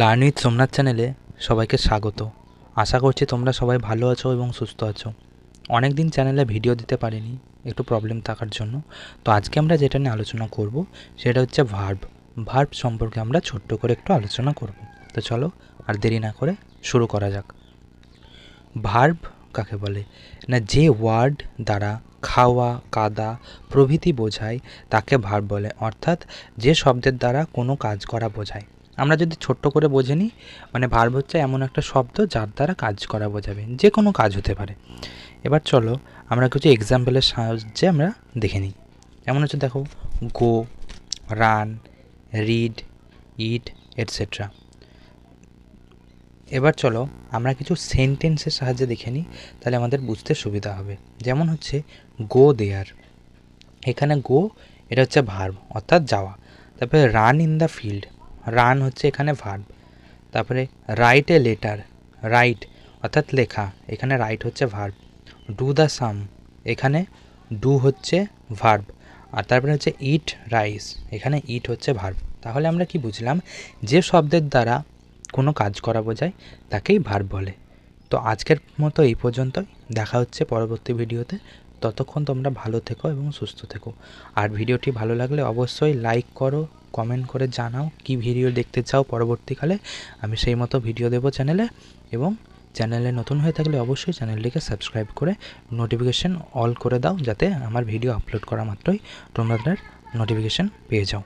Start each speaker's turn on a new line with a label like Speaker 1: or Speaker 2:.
Speaker 1: Learn with Somnath চ্যানেলে সবাইকে স্বাগত। আশা করছি তোমরা সবাই ভালো আছো এবং সুস্থ আছো। অনেক দিন চ্যানেলে ভিডিও দিতে পারিনি, একটু প্রবলেম থাকার জন্য। তো আজকে আমরা যেটা নিয়ে আলোচনা করব, সেটা হচ্ছে ভার্ব ভার্ব সম্পর্কে আমরা ছোট্ট করে একটু আলোচনা করব। তো চলো, আর দেরি না করে শুরু করা যাক। ভার্ব কাকে বলে? না, যে ওয়ার্ড দ্বারা খাওয়া, কাদা, প্রভৃতি বোঝায়, তাকে ভার্ব বলে। অর্থাৎ যে শব্দের দ্বারা কোনো কাজ করা বোঝায়। আমরা যদি ছোট্ট করে বোঝে নিই মানে ভার্ব হচ্ছে এমন একটা শব্দ যার দ্বারা কাজ করা বোঝাবে, যে কোনো কাজ হতে পারে। এবার চলো আমরা কিছু এক্সাম্পলের সাহায্যে আমরা দেখে নিই। যেমন হচ্ছে দেখো go run read eat etcetera এবার চলো আমরা কিছু সেন্টেন্সের সাহায্যে দেখে নিই, তাহলে আমাদের বুঝতে সুবিধা হবে। যেমন হচ্ছে গো দেয়ার এখানে গো এটা হচ্ছে ভার্ব অর্থাৎ যাওয়া। তারপরে run in the field run হচ্ছে এখানে ভার্ব। তারপরে রাইট এ লেটার রাইট অর্থাৎ লেখা, এখানে রাইট হচ্ছে ভার্ব। ডু দ্য সাম এখানে ডু হচ্ছে ভার্ব। আর তারপরে হচ্ছে ইট রাইস এখানে ইট হচ্ছে ভার্ব। তাহলে আমরা কি বুঝলাম? যে শব্দের দ্বারা কোনো কাজ করা বোঝায়, তাকেই ভার্ব বলে। তো আজকের মতো এই পর্যন্তই। দেখা হচ্ছে পরবর্তী ভিডিওতে। ততক্ষণ তোমরা ভালো থেকো এবং সুস্থ থেকো। আর ভিডিওটি ভালো লাগলে অবশ্যই লাইক করো কমেন্ট করে জানাও কি ভিডিও দেখতে চাও পরবর্তীকালে। আমি সেই মতো ভিডিও দেবো চ্যানেলে এবং চ্যানেলে নতুন হয়ে থাকলে অবশ্যই চ্যানেলটিকে সাবস্ক্রাইব করে নোটিফিকেশান অল করে দাও যাতে আমার ভিডিও আপলোড করা মাত্রই তোমরা নোটিফিকেশান পেয়ে যাও।